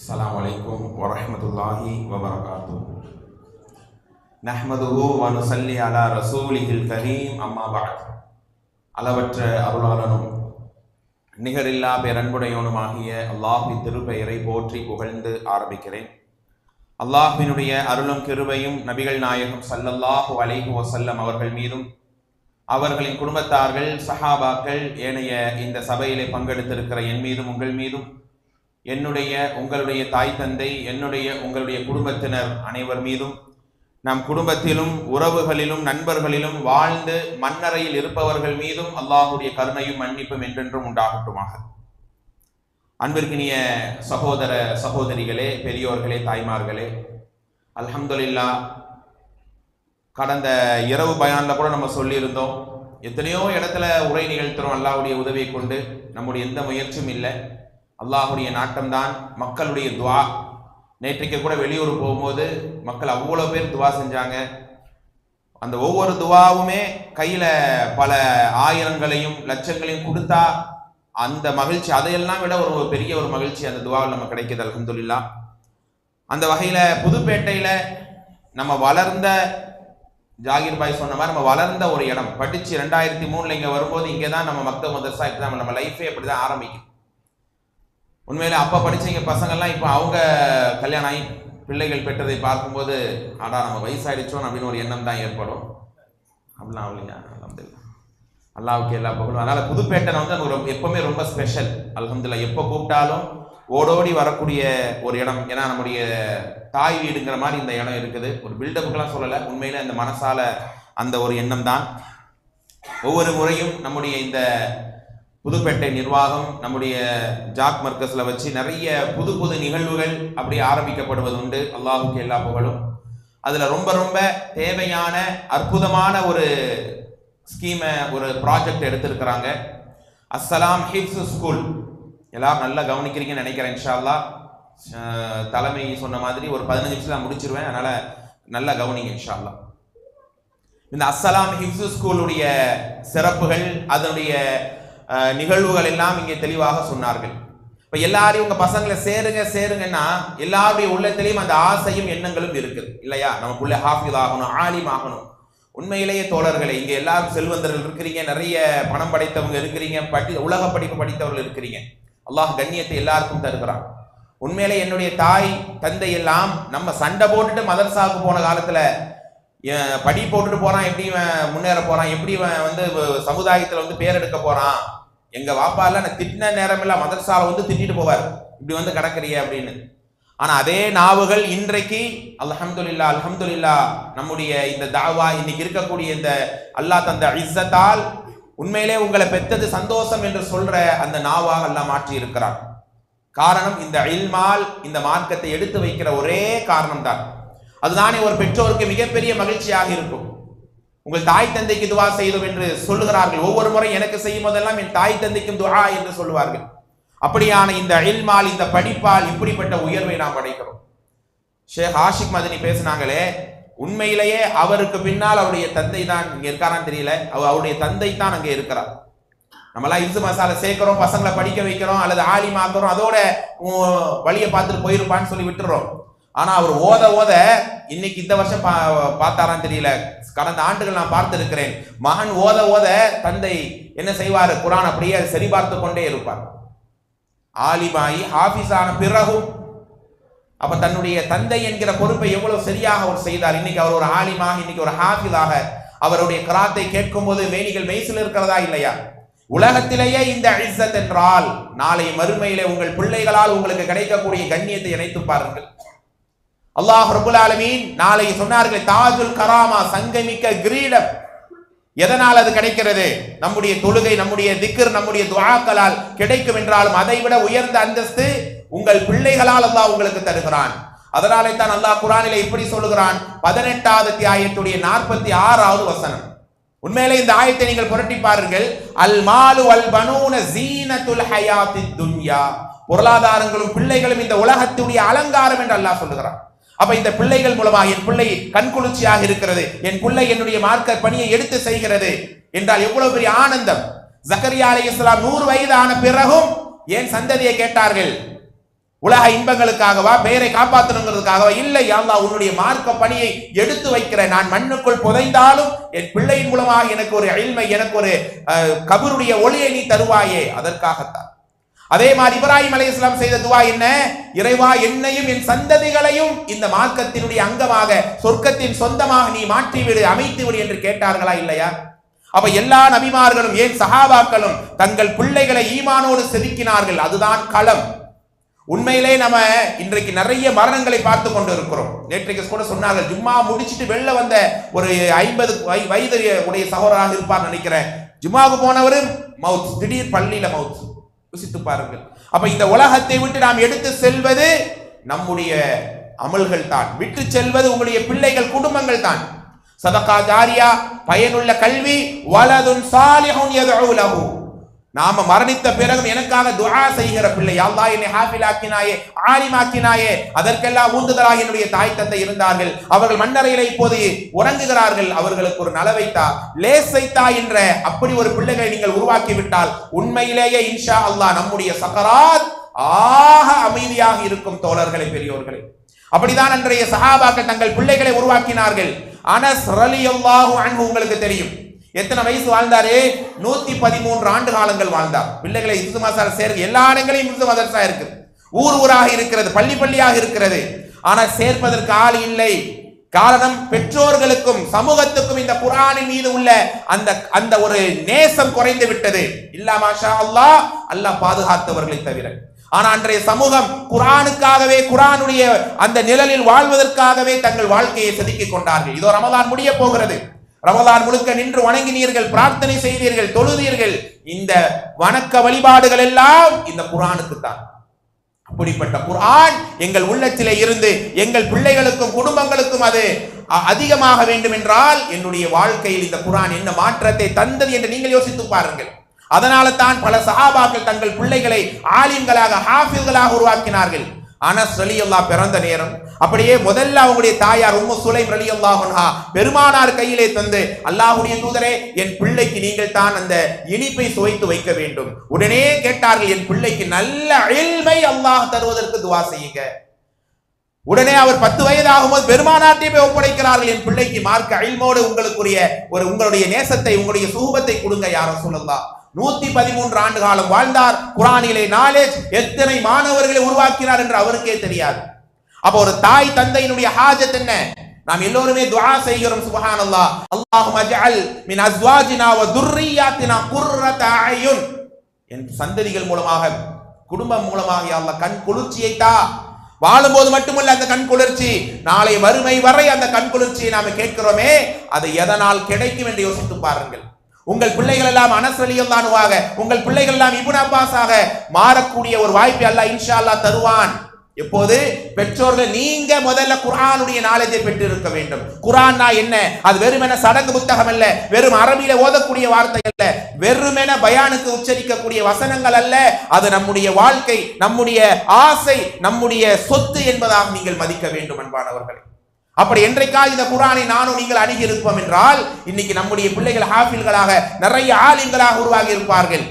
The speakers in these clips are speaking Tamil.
السلام عليكم ورحمة الله وبركاته نحمده ونصلي على رسوله الكريم أما بعد அளவற்ற அருளாளனும் நிகரில்லா பேரன்புடையவனுமாகிய அல்லாஹ்வின் திருப்பெயரை போற்றி புகழ்ந்து ஆரம்பிக்கிறேன் அல்லாஹ்வினுடைய அருளும் கிருபையும் நபிகள் நாயகம் ஸல்லல்லாஹு அலைஹி வஸல்லம் அவர்கள் மீதும் அவர்களின் குடும்பத்தார்கள் சஹாபாக்கள் ஏனைய இந்த சபையிலே பங்கெடுத்திருக்கிற என் மீதும் உங்கள் மீதும் என்னுடைய உங்களுடைய தாய் தந்தை என்னுடைய உங்களுடைய குடும்பத்தினர் அனைவர் மீதும் நம் குடும்பத்திலும் உறவுகளிலும் நண்பர்களிலும் வாழ்ந்து மண்ணறையில் இருப்பவர்கள் மீதும் அல்லாஹுடைய கருணையும் மன்னிப்பும் என்றென்றும் உண்டாகட்டுமாக. அன்பிற்கினிய சகோதர சகோதரிகளே பெரியோர்களே தாய்மார்களே அல்ஹம்துலில்லா கடந்த இரவு பயானில் கூட நம்ம சொல்லியிருந்தோம் எத்தனையோ இடத்துல உரை நிகழ்த்துறோம் அல்லாவுடைய உதவியை கொண்டு நம்முடைய எந்த முயற்சியும் இல்லை. அல்லாஹுடைய நாட்டம்தான் மக்களுடைய துவா. நேற்றைக்கு கூட வெளியூர் போகும்போது மக்கள் அவ்வளோ பேர் துவா செஞ்சாங்க. அந்த ஒவ்வொரு துவாவுமே கையில் பல ஆயிரங்களையும் லட்சங்களையும் கொடுத்தா அந்த மகிழ்ச்சி அதையெல்லாம் விட ஒரு பெரிய ஒரு மகிழ்ச்சி அந்த துவாவில் நம்ம கிடைக்கிது அல்ஹம்துலில்லா. அந்த வகையில் புதுப்பேட்டையில் நம்ம வளர்ந்த ஜாகிர் பாய் சொன்ன மாதிரி நம்ம வளர்ந்த ஒரு இடம். படித்து ரெண்டாயிரத்தி மூணில் இங்கே வரும்போது இங்கே தான் நம்ம மக்த மதர்சா இப்படி தான் நம்ம லைஃபே அப்படி தான் ஆரம்பிக்கும் உண்மையில அப்பா படிச்சவங்க பசங்கள்லாம் இப்போ அவங்க கல்யாணம் ஆகி பிள்ளைகள் பெற்றதை பார்க்கும்போது ஆடா நம்ம வயசாயிடுச்சோம் அப்படின்னு ஒரு எண்ணம் தான் ஏற்படும். அப்படிலாம் அவளிங்க அலமதுல்லா அல்லாவுக்கு எல்லா பகலும் அதனால புதுப்பேட்டை வந்து நமக்கு ரொம்ப எப்பவுமே ரொம்ப ஸ்பெஷல் அலமதுல்லா எப்போ கூப்பிட்டாலும் ஓடோடி வரக்கூடிய ஒரு இடம். ஏன்னா நம்முடைய தாய் வீடுங்கிற மாதிரி இந்த இடம் இருக்குது. ஒரு பில்டப்புக்கெல்லாம் சொல்லலை. உண்மையில இந்த மனசால அந்த ஒரு எண்ணம் தான். ஒவ்வொரு முறையும் நம்முடைய இந்த புதுப்பேட்டை நிர்வாகம் நம்முடைய ஜாக் மர்க்கஸில் வச்சு நிறைய புது புது நிகழ்வுகள் அப்படி ஆரம்பிக்கப்படுவது உண்டு அல்லாஹுக்கு எல்லா புகழும். அதில் ரொம்ப ரொம்ப தேவையான அற்புதமான ஒரு ஸ்கீமை ஒரு ப்ராஜெக்ட் எடுத்திருக்கிறாங்க. அஸ்ஸலாம் ஹிப்ஸ் ஸ்கூல். எல்லாரும் நல்லா கவனிக்கிறீங்கன்னு நினைக்கிறேன் இன்ஷால்லா தலைமை சொன்ன மாதிரி ஒரு பதினஞ்சு நிமிஷம் முடிச்சிருவேன். அதனால் நல்லா கவனிங்க இன்ஷால்லா இந்த அஸ்ஸலாம் ஹிப்ஸ் ஸ்கூலுடைய சிறப்புகள் அதனுடைய நிகழ்வுகள் எல்லாம் இங்கே தெளிவாக சொன்னார்கள். இப்ப எல்லாரையும் உங்க பசங்களை சேருங்க சேருங்கன்னா எல்லாருடைய உள்ளத்திலையும் அந்த ஆசையும் எண்ணங்களும் இருக்குது. இல்லையா? நமக்குள்ளே ஹாஃபிஸ் ஆகணும் ஆலிம் ஆகணும் உண்மையிலேயே தோழர்களை இங்கே எல்லாரும் செல்வந்தர்கள் இருக்கிறீங்க நிறைய பணம் படைத்தவங்க இருக்கிறீங்க படி உலக படிப்பு படித்தவர்கள் இருக்கிறீங்க. அல்லாஹ் கண்ணியத்தை எல்லாருக்கும் தருகிறான். உண்மையிலே என்னுடைய தாய் தந்தை எல்லாம் நம்ம சண்டை போட்டுட்டு மதரசாவுக்கு போன காலத்தில் படி போட்டுட்டு போகிறான் எப்படி இவன் முன்னேற போகிறான் எப்படி இவன் வந்து சமுதாயத்தில் வந்து பேர் எடுக்க போகிறான் எங்க வாப்பா நான் திட்டின நேரம் எல்லாம் வந்து திட்டிட்டு போவார். இப்படி வந்து கிடக்கிறிய அப்படின்னு. ஆனால் அதே நாவுகள் இன்றைக்கு அல்ஹம்துலில்லா அல்ஹம்துலில்லா நம்முடைய இந்த தாவா இன்னைக்கு இருக்கக்கூடிய இந்த அல்லாஹ் தந்த இஸ்ஸத்தால் உண்மையிலே உங்களை பெற்றது சந்தோஷம் என்று சொல்ற அந்த நாவாக அல்லாஹ் மாற்றி இருக்கிறார் காரணம் இந்த இல்மால் இந்த மார்க்கத்தை எடுத்து வைக்கிற ஒரே காரணம் தான் அதுதானே ஒரு பெற்றோருக்கு மிகப்பெரிய மகிழ்ச்சியாக இருக்கும். உங்கள் தாய் தந்தைக்கு துவா செய்தோம் என்று சொல்லுகிறார்கள். ஒவ்வொரு முறை எனக்கு செய்யும் போதெல்லாம் என் தாய் தந்தைக்கும் துவா என்று சொல்லுவார்கள். அப்படியான இந்த இல்மால் இந்த படிப்பால் இப்படிப்பட்ட உயர்வை நாம் அடைகிறோம். ஷேக் ஆஷிக் மதனி பேசினாங்களே உண்மையிலேயே அவருக்கு பின்னால் அவருடைய தந்தை தான் இங்கே இருக்காரான்னு தெரியல. அவர் அவருடைய தந்தை தான் அங்கே இருக்கிறார். நம்மளாம் இந்து மசாலா சேர்க்கிறோம் பசங்களை படிக்க வைக்கிறோம் அல்லது ஆலிமாக்குறோம் அதோட வழியை பார்த்துட்டு போயிருப்பான்னு சொல்லி விட்டுறோம் ஆனால் அவர் ஓத ஓத இன்னைக்கு இந்த வருஷம் பா- பார்த்தாரான்னு தெரியல. கடந்த ஆண்டுகள் நான் பார்த்திருக்கிறேன். மகன் ஓத ஓத தந்தை என்ன செய்வார்? குரான் அப்படியே சரி பார்த்து கொண்டே இருப்பார். ஆலிமாயி ஹாஃபிஸ் ஆன பிறகும் அப்ப தன்னுடைய தந்தை என்கிற பொறுப்பை எவ்வளவு சரியாக அவர் செய்தார். இன்னைக்கு அவர் ஒரு ஆலிமாக இன்னைக்கு ஒரு ஹாஃபிலாக அவருடைய கராத்தை கேட்கும் போது மேனிகள் மெய்சில் இருக்கிறதா இல்லையா? உலகத்திலேயே இந்த அழிசத் என்றால் நாளை மறுமையிலே உங்கள் பிள்ளைகளால் உங்களுக்கு கிடைக்கக்கூடிய கண்ணியத்தை இணைத்து பாருங்கள். அல்லாஹ் ரபுல் ஆலமீன் நாளை சொன்னார்கள் தாஜுல் கராமா சங்கமிக்க கிரீடம். எதனால் அது கிடைக்கிறது? நம்முடைய தொழுகை நம்முடைய திக்கர் நம்முடைய துவாக்களால் கிடைக்கும் என்றாலும் அதை விட உயர்ந்த அந்தஸ்து உங்கள் பிள்ளைகளால் அல்லாஹ் உங்களுக்கு தருகிறான். அதனாலே தான் அல்லாஹ் குரானில இப்படி சொல்லுகிறான் பதினெட்டாவது தியாயத்துடைய நாற்பத்தி ஆறாவது வசனம். உண்மையிலே இந்த ஆயத்தை நீங்கள் புரட்டி பாருங்கள். அல் மாலு அல் பனூன ஜீனத்துல் ஹயாத்தி துன்யா. பொருளாதாரங்களும் பிள்ளைகளும் இந்த உலகத்துடைய அலங்காரம் என்று அல்லாஹ் சொல்லுகிறான். அப்ப இந்த பிள்ளைகள் மூலமாக என் பிள்ளை கண்குளிர்ச்சியாக இருக்கிறது என் பிள்ளை என்னுடைய மார்க்கர் பணியை எடுத்து செய்கிறது என்றால் எவ்வளவு பெரிய ஆனந்தம். ஜக்கரியா அலி இஸ்லாம் நூறு வயது ஆன பிறகும் ஏன் சந்ததியை கேட்டார்கள்? உலக இன்பங்களுக்காகவா பெயரை காப்பாற்றணுங்கிறதுக்காகவா? இல்லை யாழ்லா உன்னுடைய மார்க்க பணியை எடுத்து வைக்கிற நான் மண்ணுக்குள் புதைந்தாலும் என் பிள்ளையின் மூலமாக எனக்கு ஒரு அழிமை எனக்கு ஒரு அஹ், கபருடைய ஒளியை நீ தருவாயே அதற்காகத்தான். அதே மாதிரி இப்ராஹிம் அலைஹிஸ்ஸலாம் செய்த துவா என்ன? இறைவா என்னையும் என் சந்ததிகளையும் இந்த மார்க்கத்தினுடைய அங்கமாக சொர்க்கத்தின் சொந்தமாக நீ மாற்றிவிடு அமைத்து விடு என்று கேட்டார்களா இல்லையா? அப்ப எல்லா நபிமார்களும் ஏன் சஹாபாக்களும் தங்கள் பிள்ளைகளை ஈமானோடு செதுக்கினார்கள்? அதுதான் களம். உண்மையிலே நம்ம இன்றைக்கு நிறைய மரணங்களை பார்த்து கொண்டு இருக்கிறோம் நேற்றைக்கு கூட சொன்னார்கள் ஜும்மா முடிச்சுட்டு வெளில வந்த ஒரு ஐம்பது வயது உடைய சகோதராக இருப்பார் நினைக்கிறேன். ஜும்மாவுக்கு போனவர் மவுத் திடீர் பள்ளியில மவுத். யோசித்து பாருங்கள். அப்ப இந்த உலகத்தை விட்டு நாம் எடுத்து செல்வது நம்முடைய அமல்கள் தான். விட்டு செல்வது உங்களுடைய பிள்ளைகள் குடும்பங்கள் தான். சதகா ஜாரியா பயனுள்ள கல்வி வலதுன் சாலிஹுன் யதுஉ லஹு. நாம மரணித்த பிறகும் எனக்காக துஆ செய்கிற பிள்ளை. அல்லா என்னை ஹாஃபிலாக்கினாயே ஆலிமாக்கினாயே. அதற்கெல்லாம் ஊந்துதலாக என்னுடைய தாய் தந்தை இருந்தார்கள். அவர்கள் மண்ணறையில இப்போது உறங்குகிறார்கள். அவர்களுக்கு ஒரு நலவைத்தா லேசைத்தா என்ற அப்படி ஒரு பிள்ளைகளை நீங்கள் உருவாக்கி விட்டால் உண்மையிலேயே இன்ஷா அல்லாஹ் நம்முடைய சக்கராத் ஆக அமைதியாக இருக்கும் தோழர்களை பெரியோர்களே. அப்படிதான் அன்றைய சஹாபாக்கள் தங்கள் பிள்ளைகளை உருவாக்கினார்கள். அனஸ் ரலியல்லாஹு அன்பு உங்களுக்கு தெரியும். எத்தனை வயசு வாழ்ந்தாரு? நூத்தி பதிமூன்று ஆண்டு காலங்கள் வாழ்ந்தார். பிள்ளைகளை இந்து மசாலா சேர்க்க எல்லா இடங்களையும் இந்து மதரசா இருக்கு. ஊர் ஊராக இருக்கிறது பள்ளி பள்ளியாக இருக்கிறது. ஆனால் சேர்ப்பதற்கு ஆள் இல்லை. காரணம் பெற்றோர்களுக்கும் சமூகத்துக்கும் இந்த குரானின் மீது உள்ள அந்த அந்த ஒரு நேசம் குறைந்து விட்டது. இல்லா மாஷா அல்லாஹ் அல்லாஹ் பாதுகாத்தவர்களை தவிர. ஆனால் அன்றைய சமூகம் குரானுக்காகவே குரானுடைய அந்த நிழலில் வாழ்வதற்காகவே தங்கள் வாழ்க்கையை செதுக்கிக் கொண்டார்கள். இதோ ரமதான் முடிய போகிறது. ரமலான் முழுக்க நின்று வணங்கினீர்கள் பிரார்த்தனை செய்தீர்கள் தொழுதீர்கள். இந்த வணக்க வழிபாடுகள் எல்லாம் இந்த குரானுக்கு தான் அப்படிப்பட்ட குரான் எங்கள் உள்ளத்திலே இருந்து எங்கள் பிள்ளைகளுக்கும் குடும்பங்களுக்கும் அது அ- அதிகமாக வேண்டும் என்றால் என்னுடைய வாழ்க்கையில் இந்த குரான் என்ன மாற்றத்தை தந்தது என்று நீங்கள் யோசித்து பாருங்கள். அதனால தான் பல சஹாபாக்கள் தங்கள் பிள்ளைகளை ஆலிம்களாக ஹாஃபில்களாக உருவாக்கினார்கள். அனஸ் ரலியல்லாஹ் பிறந்த நேரம். அப்படியே முதல்ல அவங்களுடைய தாயார் உம்மு சுலைம் அலி அல்லாஹா பெருமானார் கையிலே தந்து அல்லாஹ்வுடைய தூதரே என் பிள்ளைக்கு நீங்கள் தான் அந்த இனிப்பை சுவைத்து வைக்க வேண்டும். உடனே கேட்டார்கள் என் பிள்ளைக்கு நல்ல இல்மை அல்லாஹ் தருவதற்கு துவா செய்யுங்க. உடனே அவர் பத்து வயது ஆகும்போது பெருமானார்ட்டே போய் ஒப்படைக்கிறார்கள் என் பிள்ளைக்கு மார்க்க அழிமோடு உங்களுக்குரிய ஒரு உங்களுடைய நேசத்தை உங்களுடைய சூபத்தை கொடுங்க யாரும் சொல்லலாம் நூத்தி பதிமூன்று ஆண்டு காலம் வாழ்ந்தார். குரானிலே நாலேஜ் எத்தனை மாணவர்களை உருவாக்கினார் என்று அவருக்கே தெரியாது. அப்ப ஒரு தாய் தந்தையினுடைய ஹாஜத் என்ன? நாம் எல்லோருமே துவா செய்கிறோம் சுப்ஹானல்லாஹ். அல்லாஹும் அஜ்அல் மின் அஸ்வாஜினா வ துர்ரியாத்தினா குர்ரத அயுன் என் சந்ததிகள் மூலமாக குடும்பம் மூலமாக யா அல்லாஹ் கண் குளிர்ச்சியை தா. வாழும்போது மட்டுமல்ல அந்த கண் குளிர்ச்சி நாளை வறுமை வரை அந்த கண் குளிர்ச்சியை நாம கேட்கிறோமே அது எதனால் கிடைக்கும் என்று யோசித்து பாருங்கள். உங்கள் பிள்ளைகள் எல்லாம் அனசலியல்லானுவாக உங்கள் பிள்ளைகள் எல்லாம் இபுன் அப்பாஸாக மாறக்கூடிய ஒரு வாய்ப்பை அல்லாஹ் இன்ஷா அல்லாஹ் தருவான். எப்போது? பெற்றோர்கள் நீங்க முதல்ல குரானுடைய நாலேஜை பெற்று இருக்க வேண்டும். குரான்னா என்ன? அது வெறுமென சடங்கு புத்தகம் அல்ல வெறும் அரபியில ஓதக்கூடிய வார்த்தை அல்ல வெறுமென பயானுக்கு உச்சரிக்கக்கூடிய வசனங்கள் அல்ல. அது நம்முடைய வாழ்க்கை நம்முடைய ஆசை நம்முடைய சொத்து என்பதாக நீங்கள் மதிக்க வேண்டும் அன்பானவர்களே. அப்படி என்றைக்கா இந்த குரானை நானும் நீங்கள் அணுகி இருப்போம் என்றால் இன்னைக்கு நம்முடைய பிள்ளைகள் ஹாஃபில்களாக நிறைய ஆலிம்களாக உருவாகி இருப்பார்கள்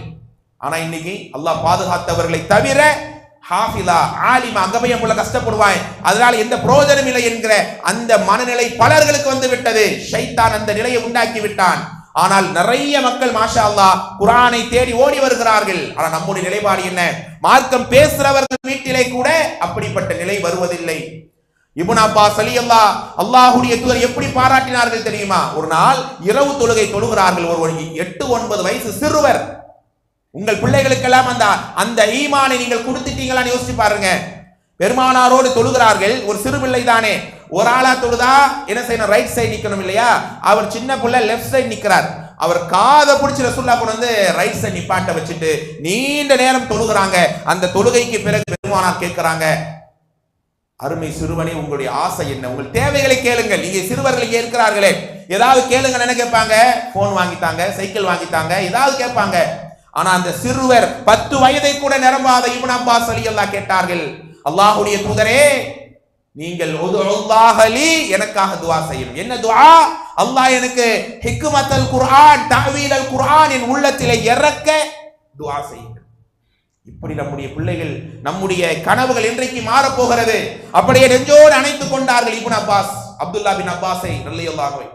ஆனா இன்னைக்கு அல்லாஹ் பாதுகாத்தவர்களை தவிர ஹாஃபிலா ஆலிமா அங்க போய் உங்களை கஷ்டப்படுவாய். அதனால எந்த பிரயோஜனம் இல்லை என்கிற அந்த மனநிலை பலர்களுக்கு வந்து விட்டது ஷைத்தான் அந்த நிலையை உண்டாக்கி விட்டான் ஆனால் நிறைய மக்கள் மாஷா அல்லாஹ் குரானை தேடி ஓடி வருகிறார்கள். ஆனால் நம்முடைய நிலைப்பாடு என்ன? மார்க்கம் பேசுறவர்கள் வீட்டிலே கூட அப்படிப்பட்ட நிலை வருவதில்லை. இபுன் அப்பாஸ் அலி அல்லா அல்லாஹுடைய தூதர் எப்படி பாராட்டினார்கள் தெரியுமா? ஒரு நாள் இரவு தொழுகை தொழுகிறார்கள் ஒரு எட்டு ஒன்பது வயசு சிறுவர். உங்கள் பிள்ளைகளுக்கெல்லாம் அந்த அந்த ஈமானை நீங்கள் கொடுத்துட்டீங்களான்னு யோசிச்சு பாருங்க. பெருமானாரோடு தொழுகிறார்கள். ஒரு சிறு பிள்ளை தானே. ஒரு ஆளா தொழுதா என்ன செய்யணும்? ரைட் சைடு நிக்கணும் இல்லையா? அவர் சின்ன பிள்ளை லெஃப்ட் சைடு நிக்கிறார். அவர் காதை பிடிச்சி ரசுல்லா கொண்டு வந்து ரைட் சைடு நிப்பாட்ட வச்சுட்டு நீண்ட நேரம் தொழுகிறாங்க. அந்த தொழுகைக்கு பிறகு பெருமானார் கேட்கிறாங்க அருமை சிறுவனே உங்களுடைய ஆசை என்ன? உங்கள் தேவைகளை கேளுங்கள். நீங்க சிறுவர்கள் இருக்கிறார்களே. ஏதாவது கேளுங்க என்ன கேட்பாங்க? போன் வாங்கித்தாங்க சைக்கிள் வாங்கித்தாங்க ஏதாவது கேட்பாங்க. ஆனா அந்த சிறுவர் பத்து வயதை கூட நிரம்பாத இவன் அப்பாஸ் அலி அல்லாஹ் கேட்டார்கள். அல்லாஹுடைய தூதரே நீங்கள் எனக்காக துவா செய்யணும். என்ன துவா? அல்லாஹ் எனக்கு ஹிக்குமத்தல் குர்ஆன் தஅவீலல் குர்ஆன் என் உள்ளத்திலே இறக்க துவா செய்யுங்கள். இப்படி நம்முடைய பிள்ளைகள் நம்முடைய கனவுகள் இன்றைக்கு மாறப்போகிறது. அப்படியே நெஞ்சோடு அணைத்துக் கொண்டார்கள் இபுன் அப்பாஸ் அப்துல்லா பின் அப்பாஸை நல்லையல்லாகவே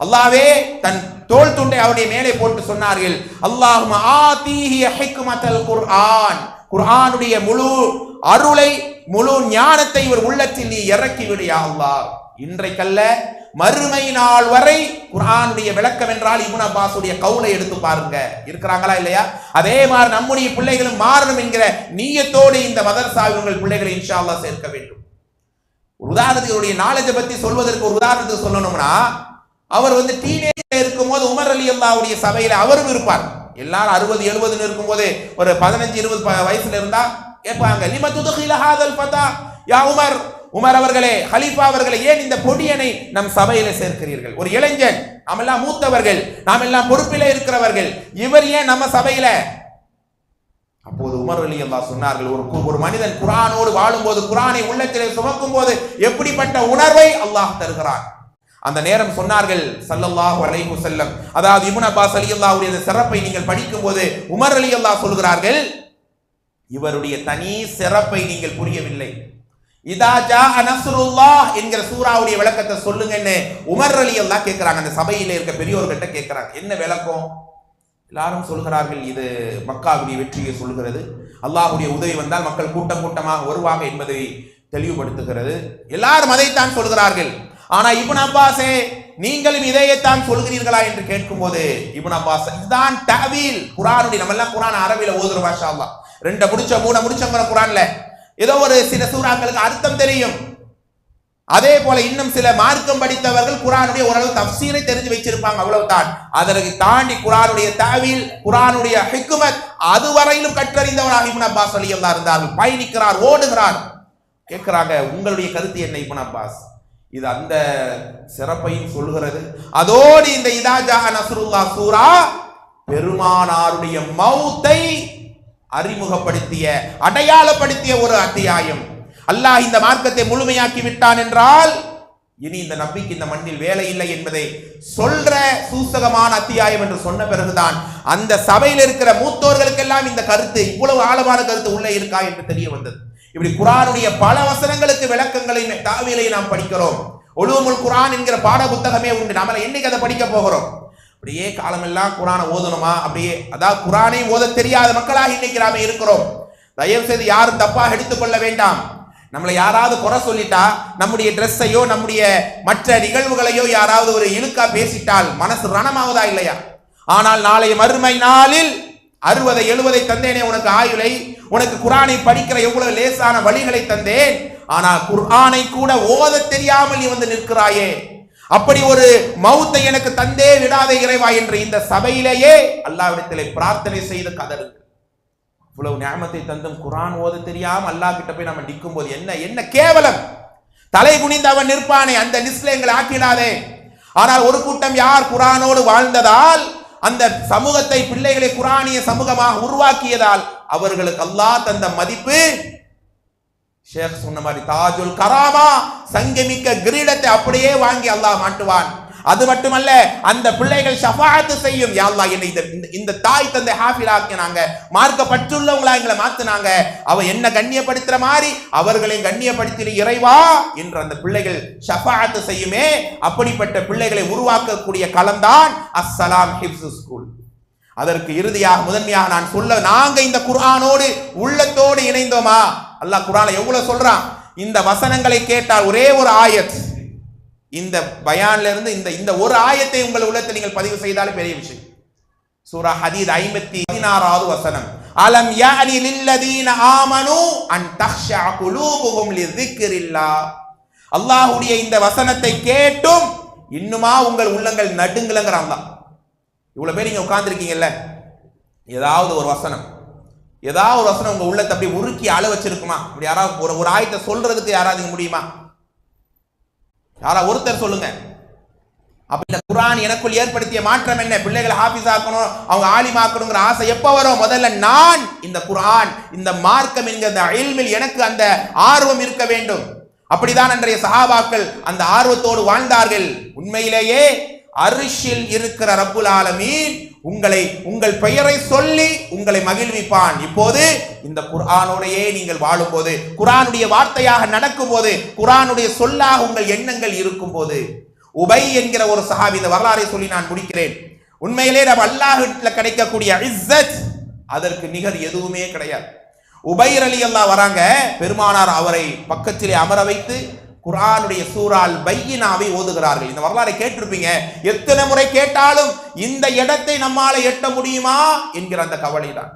அல்லாவே தன் தோல் துண்டை அவருடைய மேலே போட்டு சொன்னார்கள் அல்லாஹும் ஆதீஹி ஹிக்மத்தல் குர்ஆன். குர்ஆனுடைய முழு அருளை முழு ஞானத்தை இவர் உள்ளத்தில் நீ இறக்கி விடு அல்லாஹ். இன்றைக்கல்ல மறுமை நாள் வரை குரானுடைய விளக்கம் என்றால் இப்னு அப்பாசுடைய கவுலை எடுத்து பாருங்க. இருக்கிறாங்களா இல்லையா? அதே மாதிரி நம்முடைய பிள்ளைகளும் மாறணும் என்கிற நீயத்தோடு இந்த மதரசாவில் உங்கள் பிள்ளைகளை இன்ஷா அல்லா சேர்க்க வேண்டும். ஒரு உதாரணத்துக்கு நாலேஜை பத்தி சொல்வதற்கு ஒரு உதாரணத்துக்கு சொல்லணும்னா அவர் வந்து டீனேஜ்ல இருக்கும்போது உமர் அலி அல்லாவுடைய சபையில அவரும் இருப்பார். எல்லாரும் அறுபது எழுபதுன்னு இருக்கும்போது ஒரு பதினஞ்சு இருபது ப- வயசுல இருந்தா கேட்பாங்க லிம ஹாதல் யா உமர் உமர் அவர்களே ஹலீஃபா அவர்களே ஏன் இந்த பொடியனை நம் சபையில சேர்க்கிறீர்கள்? ஒரு இளைஞன் நாம் எல்லாம் மூத்தவர்கள் நாம் எல்லாம் பொறுப்பில இருக்கிறவர்கள் இவர் ஏன் நம்ம சபையில? அப்போது உமர் அலி அல்லா சொன்னார்கள் ஒரு ஒரு மனிதன் குரானோடு வாழும்போது குரானை உள்ளத்திலே சுமக்கும் போது எப்படிப்பட்ட உணர்வை அல்லாஹ் தருகிறான்? அந்த நேரம் சொன்னார்கள் ஸல்லல்லாஹு அலைஹு செல்லம் அதாவது இப்னு அப்பாஸ் அலி அல்லாவுடைய சிறப்பை நீங்கள் படிக்கும்போது உமர் ரலியல்லாஹு சொல்கிறார்கள் இவருடைய தனி சிறப்பை நீங்கள் புரியவில்லை. இதா ஜா என்கிற சூராவுடைய விளக்கத்தை சொல்லுங்கன்னு உமர் ரலியல்லாஹ் கேட்கிறாங்க அந்த சபையில இருக்க பெரியோர்கிட்ட கேட்கிறாங்க என்ன விளக்கம்? எல்லாரும் சொல்கிறார்கள் இது மக்காவுடைய வெற்றியை சொல்கிறது அல்லாஹுடைய உதவி வந்தால் மக்கள் கூட்டம் கூட்டமாக வருவாங்க என்பதை தெளிவுபடுத்துகிறது. எல்லாரும் அதைத்தான் சொல்கிறார்கள். ஆனா இபுன் அப்பாஸே நீங்களும் இதையத்தான் சொல்கிறீர்களா என்று கேட்கும்போது இபுன் அப்பாஸ் இதுதான் தவீல் குரானுடைய நம்ம எல்லாம் குரான் அரபில ஓதுற பாஷா அல்லாஹ் முடிச்ச மூண முடிச்சவங்க குரான்ல ஏதோ ஒரு சில சூறாக்களுக்கு அர்த்தம் தெரியும். அதே போல இன்னும் சில மார்க்கம் படித்தவர்கள் குரானுடைய ஓரளவு தப்சீரை தெரிஞ்சு வச்சிருப்பாங்க அவ்வளவுதான். அதற்கு தாண்டி குரானுடைய தாவில் குரானுடைய ஹிக்குமத் அதுவரையிலும் கற்றறிந்தவராக இப்னு அப்பாஸ் அலியல்லா இருந்தார்கள் பயணிக்கிறார் ஓடுகிறார். கேட்கிறாங்க உங்களுடைய கருத்து என்ன இப்னு அப்பாஸ்? இது அந்த சிறப்பையும் சொல்கிறது அதோடு இந்த இதாஜா நசருல்லா சூரா பெருமானாருடைய மௌத்தை அறிமுகப்படுத்திய அடையாளப்படுத்திய ஒரு அத்தியாயம். அல்லாஹ் இந்த மார்க்கத்தை முழுமையாக்கி விட்டான் என்றால் இனி இந்த நம்பிக்கை இந்த மண்ணில் வேலை இல்லை என்பதை சொல்ற சூசகமான அத்தியாயம் என்று சொன்ன பிறகுதான் அந்த சபையில் இருக்கிற மூத்தோர்களுக்கெல்லாம் இந்த கருத்து இவ்வளவு ஆழமான கருத்து உள்ளே இருக்கா என்று தெரிய வந்தது. இப்படி குரானுடைய பல வசனங்களுக்கு விளக்கங்களை தாவிலை நாம் படிக்கிறோம். ஒழுவமுல் குரான் என்கிற பாட புத்தகமே உண்டு. நம்மளை என்னைக்கு அதை படிக்க போகிறோம்? அப்படியே காலமெல்லாம் குரானை ஓதணுமா? அப்படியே அதாவது குரானை ஓத தெரியாத மக்களாக இன்னைக்கு நாம இருக்கிறோம். தயவு செய்து யாரும் தப்பாக எடுத்துக்கொள்ள வேண்டாம். நம்மளை யாராவது குறை சொல்லிட்டா நம்முடைய ட்ரெஸ்ஸையோ நம்முடைய மற்ற நிகழ்வுகளையோ யாராவது ஒரு இழுக்கா பேசிட்டால் மனசு ரணமாவதா இல்லையா? ஆனால் நாளைய மறுமை நாளில் அறுபதை எழுபதை தந்தேனே உனக்கு ஆயுளை உனக்கு குரானை படிக்கிற எவ்வளவு லேசான வழிகளை தந்தேன். ஆனால் குர்ஆனை கூட ஓத தெரியாமல் நீ வந்து நிற்கிறாயே. அப்படி ஒரு மௌத்தை எனக்கு தந்தே விடாதே இறைவா என்று இந்த சபையிலேயே அல்லாவிடத்திலே பிரார்த்தனை செய்து கதறுங்கள் இவ்வளவு ஞாபகத்தை தந்தும் குரான் ஓத தெரியாம அல்லாஹ் கிட்ட போய் நம்ம நிற்கும் போது என்ன என்ன கேவலம்? தலை குனிந்து அவன் நிற்பானே அந்த லிஸ்ட்ல எங்களை ஆக்கிடாதே. ஆனால் ஒரு கூட்டம் யார் குரானோடு வாழ்ந்ததால் அந்த சமூகத்தை பிள்ளைகளை குரானிய சமூகமாக உருவாக்கியதால் அவர்களுக்கு அல்லாஹ் தந்த மதிப்பு ஷேக் சொன்ன மாதிரி தாஜுல் கராமா சங்கமிக்க கிரீடத்தை அப்படியே வாங்கி அல்லாஹ் மாட்டுவான். அது மட்டுமல்ல அந்த பிள்ளைகள் ஷஃபாத்து செய்யும். யாழ்லா என்னை இந்த இந்த- இந்த தாய் தந்தை ஹாஃபில் ஆக்கினாங்க மார்க்க பற்றுள்ளவங்களா எங்களை மாத்துனாங்க. அவ என்ன கண்ணியப்படுத்துற மாதிரி அவர்களையும் கண்ணியப்படுத்தின இறைவா என்று அந்த பிள்ளைகள் ஷஃபாத்து செய்யுமே. அப்படிப்பட்ட பிள்ளைகளை உருவாக்கக்கூடிய களம்தான் அஸ்ஸலாம் ஹிப்ஸ் ஸ்கூல். அதற்கு இறுதியாக முதன்மையாக நான் சொல்ல நாங்க இந்த குர்ஆனோடு உள்ளத்தோடு இணைந்தோமா? அல்லாஹ் குர்ஆனை எவ்வளவு சொல்றான்? இந்த வசனங்களை கேட்டால் ஒரே ஒரு ஆயத். இந்த பயான்ல இருந்து இந்த இந்த ஒரு ஆயத்தை உங்கள் உள்ளத்தை நீங்கள் பதிவு செய்தாலே பெரிய விஷயம். சூரா ஹதீத் ஐம்பத்தி பதினாறாவது வசனம். அலம் யானி லில்லதீன ஆமனு அன் தக்ஷா குலூபுகும் லிதிக்கிரில்லா அல்லாஹுடைய இந்த வசனத்தை கேட்டும் இன்னுமா உங்கள் உள்ளங்கள் நடுங்கலங்கிறான் தான் இவ்வளவு பேர் நீங்க உட்காந்துருக்கீங்கல்ல ஏதாவது ஒரு வசனம். ஏதாவது ஒரு வசனம் உங்கள் உள்ளத்தை அப்படியே உருக்கி அழ வச்சிருக்குமா? அப்படி யாராவது ஒரு ஒரு ஆயத்தை சொல்றதுக்கு யாராவது முடியுமா? யாரா ஒருத்தர் சொல்லுங்க. அப்ப இந்த குரான் எனக்குள் ஏற்படுத்திய மாற்றம் என்ன? பிள்ளைகளை ஹாஃபிஸ் ஆக்கணும் அவங்க ஆலிமாக்கணுங்கிற ஆசை எப்போ வரும்? முதல்ல நான் இந்த குரான் இந்த மார்க்கம் என்கிற அந்த இல்மில் எனக்கு அந்த ஆர்வம் இருக்க வேண்டும். அப்படிதான் அன்றைய சஹாபாக்கள் அந்த ஆர்வத்தோடு வாழ்ந்தார்கள். உண்மையிலேயே அரிஷில் இருக்கிற ரப்புல் ஆலமீன் உங்களை உங்கள் பெயரை சொல்லி உங்களை மகிழ்விப்பான். இப்போது இந்த குரானோடையே நீங்கள் வாழும்போது குரானுடைய வார்த்தையாக நடக்கும்போது குரானுடைய சொல்லாக உங்கள் எண்ணங்கள் இருக்கும்போது உபை என்கிற ஒரு சஹாபி இந்த வரலாறை சொல்லி நான் முடிக்கிறேன். உண்மையிலே நம்ம அல்லாஹ்விடத்துல கிடைக்கக்கூடிய இஸ்ஸத் அதற்கு நிகர் எதுவுமே கிடையாது. உபைர் அலி அல்லா வராங்க பெருமானார் அவரை பக்கத்திலே அமர வைத்து குரானுடைய சூறால் பையினாவை ஓதுகிறார்கள். இந்த வரலாறை கேட்டிருப்பீங்க. எத்தனை முறை கேட்டாலும் இந்த இடத்தை நம்மால எட்ட முடியுமா என்கிற அந்த கவலை தான்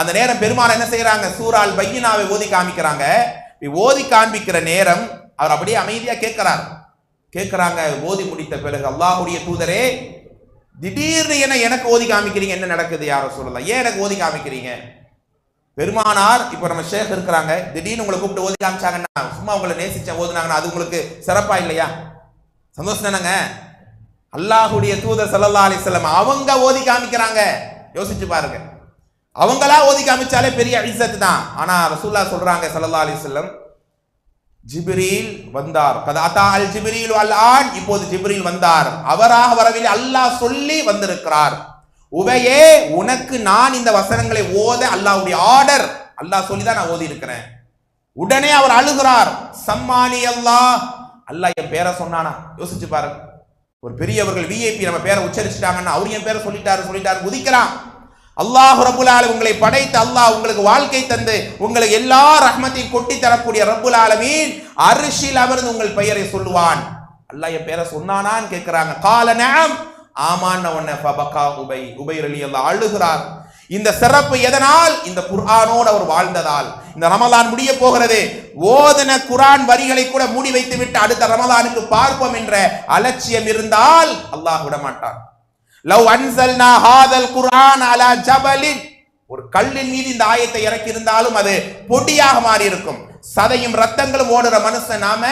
அந்த நேரம் பெருமாள் என்ன செய்யறாங்க சூறால் பையினாவை ஓதி காமிக்கிறாங்க. ஓதி காண்பிக்கிற நேரம் அவர் அப்படியே அமைதியா கேட்கிறார். கேட்கிறாங்க ஓதி முடித்த பிறகு அல்லாஹுடைய தூதரே திடீர்னு என எனக்கு ஓதி காமிக்கிறீங்க. என்ன நடக்குது யாரோ சொல்லலாம் ஏன் எனக்கு ஓதி காமிக்கிறீங்க? பெருமானார் இப்போ நம்ம ஷேக் இருக்கிறாங்க திடீர்னு உங்களை கூப்பிட்டு ஓதி காமிச்சாங்கன்னா சும்மா உங்களை நேசிச்சேன் ஓதுனாங்கன்னா அது உங்களுக்கு சிறப்பா இல்லையா? சந்தோஷம் தானங்க? அல்லாஹுடைய தூதர் சல்லா அலைஹி அவங்க ஓதி காமிக்கிறாங்க. யோசிச்சு பாருங்க. அவங்களா ஓதி காமிச்சாலே பெரிய இஸ்ஸத் தான். ஆனா ரசூல்லா சொல்றாங்க சல்லா அலைஹி வஸல்லம் வந்தார். கதாத்தா அல் ஜிப்ரீல் அல் ஆண் இப்போது ஜிப்ரீல் வந்தார். அவராக வரவில்லை. அல்லாஹ் சொல்லி வந்திருக்கிறார். உவையே உனக்கு நான் இந்த வசனங்களை ஓத அல்லாவுடைய ஆர்டர் அல்லாஹ் சொல்லி தான் நான் ஓதி இருக்கிறேன் உடனே அவர் அழுகிறார். சம்மானி அல்லாஹ். அல்லாஹ் என் பேரை சொன்னானா? யோசிச்சு பாருங்க. ஒரு பெரியவர்கள் விஐபி நம்ம பேரை உச்சரிச்சிட்டாங்கன்னா அவர் என் பேரை சொல்லிட்டாரு சொல்லிட்டாரு குதிக்கிறான் அல்லாஹ் ரபுல் உங்களை படைத்து அல்லாஹ் உங்களுக்கு வாழ்க்கை தந்து உங்களுக்கு எல்லா ரஹ்மத்தையும் கொட்டி தரக்கூடிய ரபுல் ஆலமீன் அரிசில் அமர்ந்து உங்கள் பெயரை சொல்லுவான். அல்லாஹ் என் பேரை சொன்னானான்னு கேட்கிறாங்க. கால நேம் ஆமான்னு உன்னை ஃபபகா உபை உபை அலி அல்லா அழுகிறார். இந்த சிறப்பு எதனால்? இந்த குர்ஆனோடு அவர் வாழ்ந்ததால். இந்த ரமலான் முடிய போகிறது. ஓதன குரான் வரிகளை கூட மூடி வைத்து விட்டு அடுத்த ரமலானுக்கு பார்ப்போம் என்ற அலட்சியம் இருந்தால் அல்லாஹ் விட மாட்டான் லவ் அன்சல்னா ஹாதல் குர்ஆன் அலா ஜபலின். ஒரு கல்லின் மீது இந்த ஆயத்தை இறக்கி இருந்தாலும் அது பொடியாக மாறி இருக்கும் சதையும் ரத்தங்களும் ஓடுற மனுஷன் நாம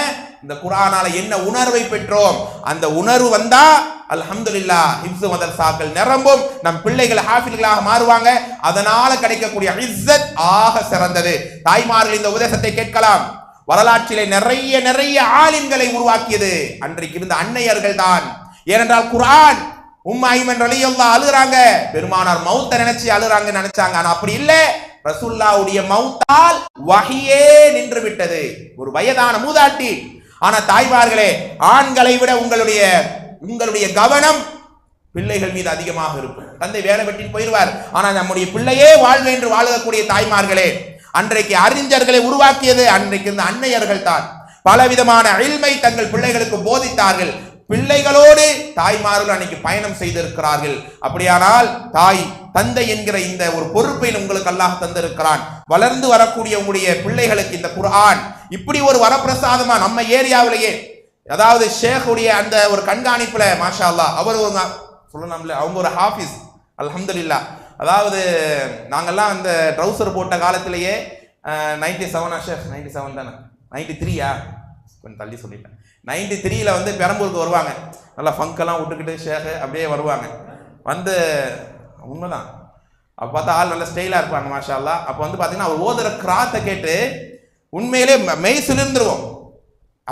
இந்த குரானால என்ன உணர்வை பெற்றோம்? அந்த உணர்வு வந்தா அல்ஹம்துலில்லா ஹிப்ஸு மதரசாக்கள் நிரம்பும். நம் பிள்ளைகள் ஹாஃபில்களாக மாறுவாங்க. அதனால கிடைக்கக்கூடிய இஸ்ஸத் ஆக சிறந்தது. தாய்மார்கள் இந்த உபதேசத்தை கேட்கலாம். வரலாற்றிலே நிறைய நிறைய ஆலிம்களை உருவாக்கியது. அன்றைக்கு இருந்த அன்னையர்கள் தான். ஏனென்றால் குரான் உம்மா ஐமன் ரலியல்லாஹ் அழுறாங்க பெருமானார் மௌத்த நினைச்சு அழுறாங்க நினைச்சாங்க. ஆனா அப்படி இல்ல. ரசுல்லாவுடைய மௌத்தால் வகையே நின்று விட்டது ஒரு வயதான மூதாட்டி. ஆனா தாய்மார்களே ஆண்களை விட உங்களுடைய உங்களுடைய கவனம் பிள்ளைகள் மீது அதிகமாக இருக்கும். தந்தை வேலை வெட்டி போயிடுவார். ஆனால் நம்முடைய பிள்ளையே வாழ்வு என்று வாழக்கூடிய தாய்மார்களே அன்றைக்கு அறிஞர்களை உருவாக்கியது அன்றைக்கு இருந்த அன்னையர்கள் தான். பலவிதமான அழிமை தங்கள் பிள்ளைகளுக்கு போதித்தார்கள். பிள்ளைகளோடு தாய்மார்கள் அன்னைக்கு பயணம் செய்திருக்கிறார்கள். அப்படியானால் தாய் தந்தை என்கிற இந்த ஒரு பொறுப்பை உங்களுக்கு அல்லாஹ் தந்திருக்கிறான். வளர்ந்து வரக்கூடிய உங்களுடைய பிள்ளைகளுக்கு இந்த குரான் இப்படி ஒரு வரப்பிரசாதமா நம்ம ஏரியாவிலேயே அதாவது ஷேக்குடைய அந்த ஒரு கண்காணிப்புல மாஷா அல்லா அவர் ஒரு சொல்லலாம்ல அவங்க ஒரு ஹாஃபிஸ் அலமதுல்லா அதாவது நாங்கெல்லாம் அந்த ட்ரௌசர் போட்ட காலத்திலேயே நைன்டி செவனா ஷேக் நைன்டி செவன் தானே? நைன்டி த்ரீயா கொஞ்சம் தள்ளி சொல்லிட்டேன். நைன்டி த்ரீயில் வந்து பெரம்பூருக்கு வருவாங்க. நல்லா ஃபங்கெல்லாம் விட்டுக்கிட்டு ஷேக்கு அப்படியே வருவாங்க. வந்து உண்மைதான். அப்போ பார்த்தா ஆள் நல்லா ஸ்டைலாக இருப்பாங்க மாஷா அல்லா அப்போ வந்து பார்த்தீங்கன்னா அவர் ஓதுற கிராத்தை கேட்டு உண்மையிலே ம- மெய் சிலிர்ந்துருவோம்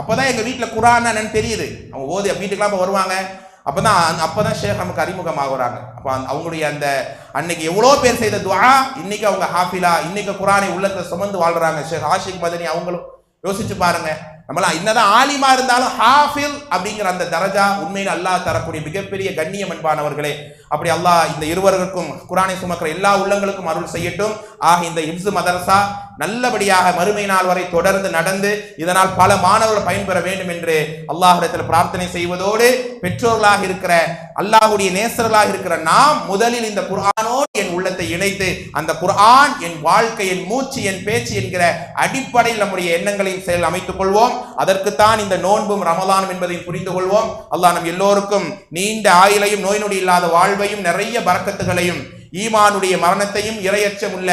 அப்பதான் எங்கள் வீட்டில் குரான் என்னன்னு தெரியுது. அவங்க ஓதி வீட்டுக்கெல்லாம் இப்போ வருவாங்க. அப்போ தான் அப்போ தான் ஷேக் நமக்கு அறிமுகமாகறாங்க. அப்போ அந்த- அவங்களுடைய அந்த அன்னைக்கு எவ்வளோ பேர் செய்த துவா இன்னைக்கு அவங்க ஹாஃபிலா இன்னைக்கு குரானை உள்ளத்தை சுமந்து வாழ்கிறாங்க ஷேக் ஆஷிக் மதனி அவங்களும் யோசிச்சு பாருங்கள் நம்மளாம் என்னதான் ஆலிமா இருந்தாலும் ஹாஃபில் அப்படிங்கிற அந்த தரஜா உண்மையில் அல்லாஹ் தரக்கூடிய மிகப்பெரிய கண்ணியம் அன்பானவர்களே. அப்படி அல்லாஹ் இந்த இருவருக்கும் குரானை சுமக்கிற எல்லா உள்ளங்களுக்கும் அருள் செய்யட்டும். ஆக இந்த இப்சு மதரசா நல்லபடியாக மறுமை நாள் வரை தொடர்ந்து நடந்து இதனால் பல மாணவர்கள் பயன்பெற வேண்டும் என்று அல்லாஹிடத்தில் பிரார்த்தனை செய்வதோடு பெற்றோர்களாக இருக்கிற அல்லாஹுடைய நேசர்களாக இருக்கிற நாம் முதலில் இந்த குர்ஆனோடு என் உள்ளத்தை இணைத்து அந்த குர்ஆன் என் வாழ்க்கை என் மூச்சு என் பேச்சு என்கிற அடிப்படையில் நம்முடைய எண்ணங்களையும் செயல் அமைத்துக் கொள்வோம். அதற்குத்தான் இந்த நோன்பும் ரமலானும் என்பதை புரிந்து கொள்வோம் அல்லாஹ் நம் எல்லோருக்கும் நீண்ட ஆயுளையும் நோய் நொடி இல்லாத வாழ்வையும் நிறைய பறக்கத்துகளையும் ஈமானுடைய மரணத்தையும் இரையச்சம் உள்ள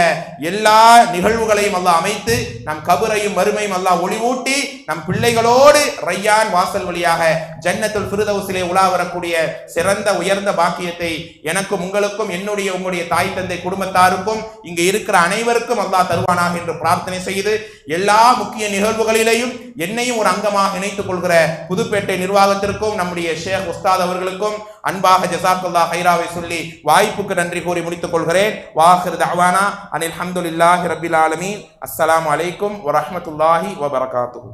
எல்லா நிகழ்வுகளையும் அல்லாஹ் அமைத்து நம் கபரையும் வறுமையும் அல்லாஹ் ஒளிவூட்டி நம் பிள்ளைகளோடு ரையான் வாசல் வழியாக ஜன்னத்துல் ஃபிருதௌஸிலே உலா வரக்கூடிய சிறந்த உயர்ந்த பாக்கியத்தை எனக்கும் உங்களுக்கும் என்னுடைய உங்களுடைய தாய் தந்தை குடும்பத்தாருக்கும் இங்கு இருக்கிற அனைவருக்கும் அல்லாஹ் தருவானாக என்று பிரார்த்தனை செய்து எல்லா முக்கிய நிகழ்வுகளிலேயும் என்னையும் ஒரு அங்கமாக இணைத்துக் கொள்கிற புதுப்பேட்டை நிர்வாகத்திற்கும் நம்முடைய ஷேக் உஸ்தாத் அவர்களுக்கும் அன்பாக ஜசாக்குல்லா ஹைராவை சொல்லி வாய்ப்புக்கு நன்றி கூறி முடித்துக் கொள்கிறேன் வாஹிர் தவானா அனில் ஹம்துலில்லாஹி ரபில் ஆலமீன் அஸ்ஸலாமு அலைக்கும் வரஹ்மத்துல்லாஹி வபரகாத்துஹு